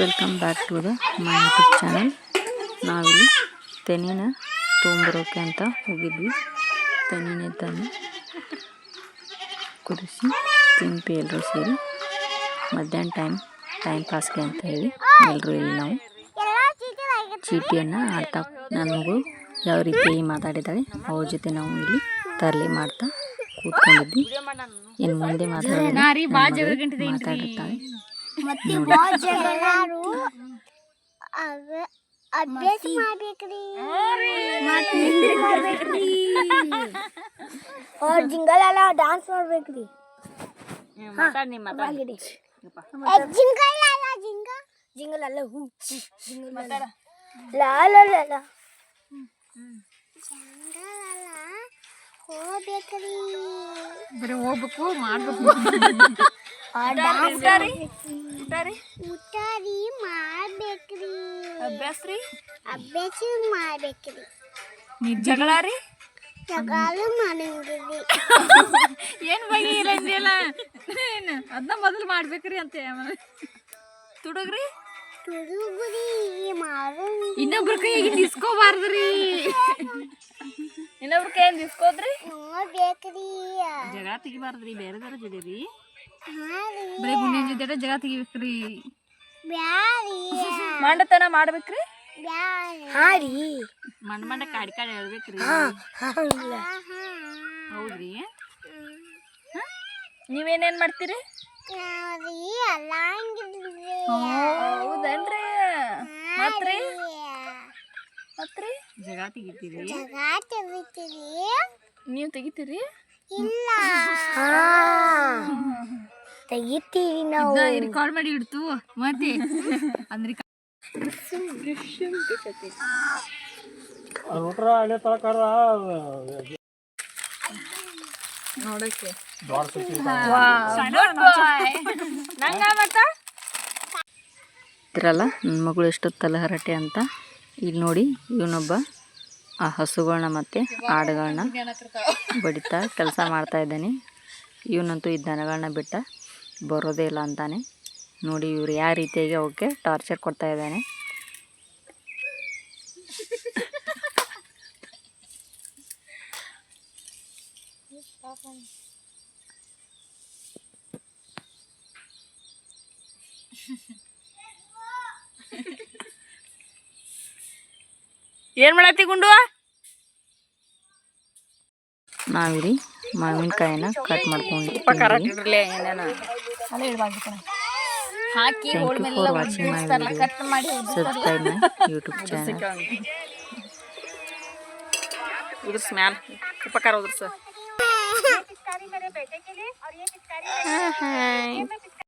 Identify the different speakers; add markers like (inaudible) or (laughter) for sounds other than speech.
Speaker 1: Welcome back to the my YouTube channel ನಾವಿಲ್ಲಿ ತೆನಿನ ತೊಗೊಂಬರೋಕೆ ಅಂತ ಹೋಗಿದ್ವಿ. ತೆನಿನ ತಂದು ಕುದಿಸಿ ತಿಂಪಿ ಎಲ್ಲರೂ ಸೇರಿ. ಮಧ್ಯಾಹ್ನ ಟೈಮ್ ಟೈಮ್ ಪಾಸ್ಗೆ ಅಂತ ಹೇಳಿ ಎಲ್ಲರೂ ಇಲ್ಲಿ ನಾವು ಚೀಟಿಯನ್ನು ಆಡ್ತಾ ನನ್ನ ಮಗು ಯಾವ ರೀತಿ ಮಾತಾಡಿದ್ದಾಳೆ, ಅವ್ರ ಜೊತೆ ನಾವು ಇಲ್ಲಿ ತರಲೆ ಮಾಡ್ತಾ ಕೂತ್ಕೊಂಡಿದ್ವಿ. ಇನ್ನು ಮುಂದೆ ಮಾತಾಡೋದು ಮಾತಾಡುತ್ತಾಳೆ
Speaker 2: ಎಲ್ಲಾರು ಅವ- ಅಭ್ಯಾಸ ಮಾಡ್ಬೇಕ್ರಿ ಅವ್ರ ಜಿಂಗಲ್ ಎಲ್ಲ ಡಾನ್ಸ್ ಮಾಡ್ಬೇಕ್ರಿ ಮಾತಾಡಿ ಜಿಂಗಲ್ ಅಲ್ಲ ಜಿಂಗ ಜಿಂಗಲ್ ಅಲ್ಲ ಹೂ ಜಿಂಗಲ್ ಅಲ್ಲ ಲಾ ಲಾ ಲಾ ಲಾ ಜಿಂಗಲ್ ಅಲ್ಲ ಹೋಗ್ಬೇಕ್ರಿ
Speaker 3: ಬರೀ ಹೋಗ್ಬೇಕು ಮಾಡ್ಬೇಕು
Speaker 2: ಊಟರಿ ಮಾಡ್ಬೇಕ್ರಿ
Speaker 3: ಅಭ್ಯಾಸ ರೀ
Speaker 2: ಅಭ್ಯಾಸ ಮಾಡ್ಬೇಕ್ರಿ.
Speaker 3: ಜಗಳ ರೀ
Speaker 2: ಜಗಾಲು ಮಾಡಂಗಿರಿ (laughs)
Speaker 3: ಏನ್ ಬಗ್ಗೆ ಇಲ್ಲ ಏನು? ಅದನ್ನ ಮೊದಲು ಮಾಡ್ಬೇಕ್ರಿ ಅಂತ ತುಡುಗ್ರಿ?
Speaker 2: ತುಡುಗುರಿ ಮಾಡು
Speaker 3: ಇನ್ನೊಬ್ರ ಕೈಯಾಗಿ ನಿಸ್ಕೋಬಾರ್ದ್ರಿ. ಇನ್ನೊಬ್ರ ಕೈ ನಿಸ್ಕೋದ್ರಿ?
Speaker 2: ನೋಡ್ಬೇಕ್ರಿ.
Speaker 3: ಜಗಳ ತೆಗಿಬಾರ್ದ್ರಿ ಬೇರೆ ಬೇರೆ
Speaker 2: ಹಾ ರೀ
Speaker 3: ಬರೀ ಗುಂಡಿನ ಜೊತೆ ಜಗ ತೆಗಿಬೇಕ್ರಿ ಮಂಡತನ ಮಾಡ್ಬೇಕ್ರಿ?
Speaker 2: ಹಾರಿ
Speaker 3: ಮಂಡ ಮಂಡ ಕಾಡಿ ಕಾಡಿ ಹೇಳ್ಬೇಕ್ರಿ ಹೌದ್ರಿ? ಹ? ನೀವೇನೇನ್ ಮಾಡ್ತೀರಿ? ಹೌದನ್ರಿ? ಮತ್ರಿ? ಮತ್ರಿ?
Speaker 2: ಜಗ ತೆಗಿತೀರಿ
Speaker 3: ನೀವು ತೆಗಿತೀರಿ?
Speaker 2: ಇಲ್ಲ. ತೆಗಿತೀವಿ ನಾವು.
Speaker 3: ರೆಕಾರ್ಡ್ ಮಾಡಿ ಇಡ್ತು. ಮತ್ತೆ? (laughs) ಅಂದ್ರೆ ನೋಡಕ್ಕೆ.
Speaker 1: ಇದ್ರಲ್ಲ ನನ್ನ ಮಗಳು ಎಷ್ಟು ತಲೆಹರಟೆ ಅಂತ. ಇಲ್ಲಿ ನೋಡಿ ಇವನೊಬ್ಬ ಆ ಹಸುಗಳನ್ನ ಮತ್ತೆ ಆಡುಗಳನ್ನ ಬಡಿತಾ ಕೆಲಸ ಮಾಡ್ತಾ ಇದ್ದಾನೆ. ಇವನಂತೂ ಈ ದನಗಳನ್ನ ಬಿಟ್ಟ ಬರೋದೇ ಇಲ್ಲ ಅಂತಾನೆ. ನೋಡಿ ಇವ್ರು ಯಾವ ರೀತಿಯಾಗಿ ಅವಕ್ಕೆ ಟಾರ್ಚರ್ ಕೊಡ್ತಾ ಇದ್ದಾನೆ.
Speaker 3: ಏನ್ ಮಾಡತ್ತಿ ಗುಂಡು?
Speaker 1: ನಾವಿಲ್ಲಿ ಮಾವಿನಕಾಯಿನ ಕಟ್ ಮಾಡ್ಕೊಂಡು
Speaker 3: ಹಾಕಿ
Speaker 1: thank you for watching my video
Speaker 3: cut ಮಾಡಿ
Speaker 1: ಸಬ್ಸ್ಕ್ರೈಬ್ ಮೈ ಯೂಟ್ಯೂಬ್ ಚಾನಲ್
Speaker 3: ಮ್ಯಾಲ ಉಪಕಾರ ಉದುರ್ಸ (laughs) ಹಾಯ್.